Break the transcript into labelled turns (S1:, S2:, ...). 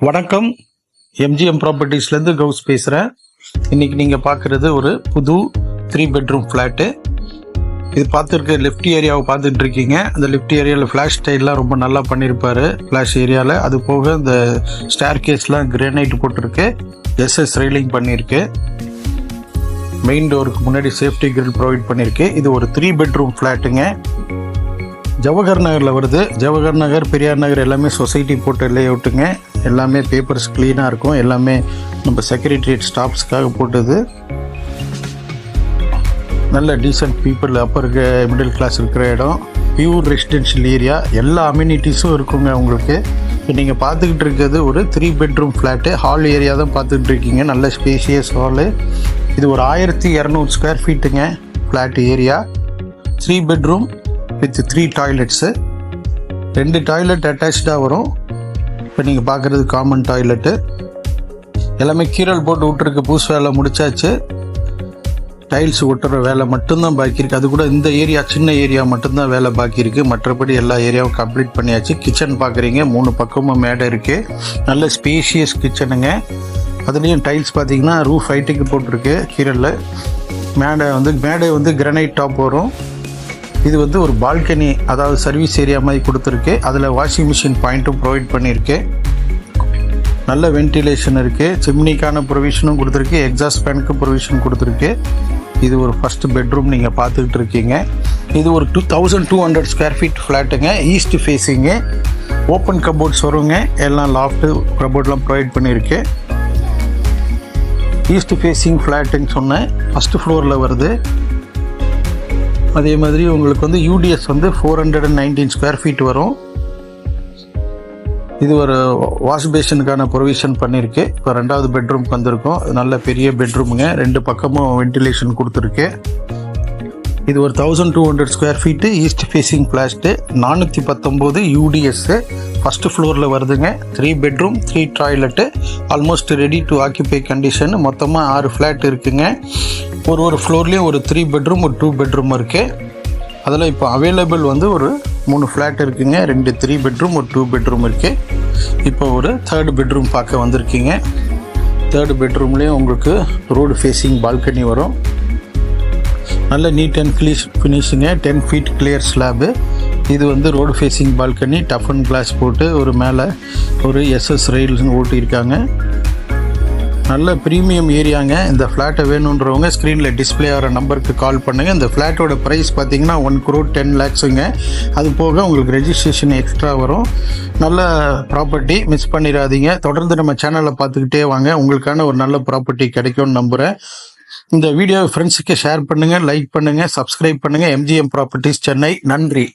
S1: வணக்கம். எம்ஜிஎம் ப்ராப்பர்ட்டிஸ்லேருந்து கவுஸ் பேசுகிறேன் இன்னைக்கு நீங்கள் பார்க்குறது ஒரு புது த்ரீ பெட்ரூம் ஃப்ளாட்டு இது பார்த்துருக்க லெஃப்ட் ஏரியாவை பார்த்துட்டு இருக்கீங்க. அந்த லெஃப்ட் ஏரியாவில் ஃப்ளாஷ் ஸ்டைல்லாம் ரொம்ப நல்லா பண்ணியிருப்பாரு ஃப்ளாஷ் ஏரியாவில் அது போக இந்த ஸ்டேர் கேஸ்லாம் கிரேனைட் போட்டிருக்கு எஸ்எஸ் ரெயிலிங் பண்ணியிருக்கு மெயின் டோருக்கு முன்னாடி சேஃப்டி கிரில் ப்ரொவைட் பண்ணியிருக்கு இது ஒரு த்ரீ பெட்ரூம் ஃப்ளாட்டுங்க ஜவஹர் நகரில் வருது. ஜவஹர் நகர் பெரியார் நகர் எல்லாமே சொசைட்டி போட்டு லேஅவுட்டுங்க எல்லாமே பேப்பர்ஸ் க்ளீனாக இருக்கும். எல்லாமே நம்ம செக்ரட்டரியேட் ஸ்டாஃப்ஸ்க்காக போட்டது. நல்ல decent people upper middle class இருக்கிற இடம். பியூர் ரெசிடென்ஷியல் ஏரியா எல்லா அம்யூனிட்டிஸும் இருக்குங்க உங்களுக்கு. இப்போ நீங்கள் பார்த்துக்கிட்டு இருக்கிறது ஒரு three bedroom flat hall area தான் பார்த்துக்கிட்டு இருக்கீங்க. நல்ல ஸ்பேசியஸ் ஹாலு இது ஒரு ஆயிரத்தி இரநூறு square ஃபீட்டுங்க flat area three bedroom with three toilets. ரெண்டு டாய்லெட் அட்டாச்சாக வரும். இப்போ நீங்கள் பார்க்குறது காமன் டாய்லெட்டு. எல்லாமே கீரல் போட்டு விட்டுருக்கு பூஸ் வேலை முடிச்சாச்சு. டைல்ஸ் ஒட்டுற வேலை மட்டும்தான் பாக்கி இருக்குது அது கூட இந்த ஏரியா சின்ன ஏரியா மட்டும்தான் வேலை பாக்கி இருக்குது மற்றபடி எல்லா ஏரியாவும் கம்ப்ளீட் பண்ணியாச்சு. கிச்சன் பார்க்குறீங்க மூணு பக்கமும் மேடை இருக்குது நல்ல ஸ்பேஷியஸ் கிச்சனுங்க அதுலேயும் டைல்ஸ் பார்த்தீங்கன்னா ரூஃப் ஹைட்டுக்கு போட்டிருக்கு கீரலில் மேடை வந்து மேடை வந்து கிரனைட் டாப் வரும். இது வந்து ஒரு பால்கனி அதாவது சர்வீஸ் ஏரியா மாதிரி கொடுத்துருக்கு. அதில் வாஷிங் மிஷின் பாயிண்ட்டும் ப்ரொவைட் பண்ணியிருக்கு நல்ல வென்டிலேஷன் இருக்குது சிம்னிக்கான ப்ரொவிஷனும் கொடுத்துருக்கு. எக்ஸாஸ்ட் ஃபேனுக்கு ப்ரொவிஷன் கொடுத்துருக்கு. இது ஒரு ஃபஸ்ட்டு பெட்ரூம் நீங்கள் பார்த்துக்கிட்டு இருக்கீங்க. இது ஒரு two thousand two hundred square feet ஃப்ளாட்டுங்க east facing open cupboards வருங்க. எல்லாம் லாஃப்ட்டு கபோர்ட்லாம் ப்ரொவைட் பண்ணியிருக்கு ஈஸ்ட் ஃபேஸிங் ஃப்ளாட்டுன்னு சொன்னேன். ஃபஸ்ட்டு ஃப்ளோரில் வருது. அதே மாதிரி உங்களுக்கு வந்து யூடிஎஸ் வந்து four hundred and nineteen square feet வரும். இது ஒரு வாஷ் பேஷனுக்கான ப்ரொவிஷன் பண்ணியிருக்கு இப்போ ரெண்டாவது பெட்ரூம்க்கு வந்திருக்கோம். நல்ல பெரிய பெட்ரூமுங்க ரெண்டு பக்கமும் வென்டிலேஷன் கொடுத்துருக்கு. இது ஒரு thousand two hundred square feet east facing flat நானூற்றி பத்தொம்போது யூடிஎஸ்ஸு ஃபஸ்ட்டு ஃப்ளோரில் வருதுங்க. Three bedroom three toilet almost ready to occupy condition மொத்தமாக ஆறு ஃப்ளாட் இருக்குங்க. ஒரு ஒரு ஃப்ளோர்லேயும் ஒரு த்ரீ பெட்ரூம் ஒரு டூ பெட்ரூம் இருக்குது அதில் இப்போ அவைலபிள் வந்து ஒரு மூணு ஃப்ளாட் இருக்குங்க. ரெண்டு த்ரீ பெட்ரூம் ஒரு டூ பெட்ரூம் இருக்குது இப்போ ஒரு தேர்டு பெட்ரூம் பார்க்க வந்திருக்கீங்க. தேர்டு பெட்ரூம்லேயும் உங்களுக்கு ரோடு ஃபேஸிங் பால்கனி வரும். நல்ல neat and clean finishing ten feet clear slab இது வந்து road facing balcony tough and glass போட்டு ஒரு மேலே ஒரு எஸ்எஸ் ரயில்ஸ்னு ஓட்டியிருக்காங்க. நல்ல ப்ரீமியம் ஏரியாங்க. இந்த ஃப்ளாட்டை வேணுன்றவங்க ஸ்க்ரீனில் டிஸ்பிளே ஆகிற நம்பருக்கு கால் பண்ணுங்கள் இந்த ஃப்ளாட்டோட ப்ரைஸ் பார்த்தீங்கன்னா ஒன் crore டென் லேக்ஸுங்க அது போக உங்களுக்கு ரெஜிஸ்ட்ரேஷன் எக்ஸ்ட்ரா வரும். நல்ல ப்ராப்பர்ட்டி மிஸ் பண்ணிடாதீங்க. தொடர்ந்து நம்ம சேனலை பார்த்துக்கிட்டே வாங்க. உங்களுக்கான ஒரு நல்ல ப்ராப்பர்ட்டி கிடைக்கும்னு நம்புகிறேன் இந்த வீடியோ ஃப்ரெண்ட்ஸுக்கு ஷேர் பண்ணுங்கள் லைக் பண்ணுங்கள் சப்ஸ்கிரைப் பண்ணுங்கள் எம்ஜிஎம் ப்ராப்பர்ட்டிஸ் சென்னை நன்றி.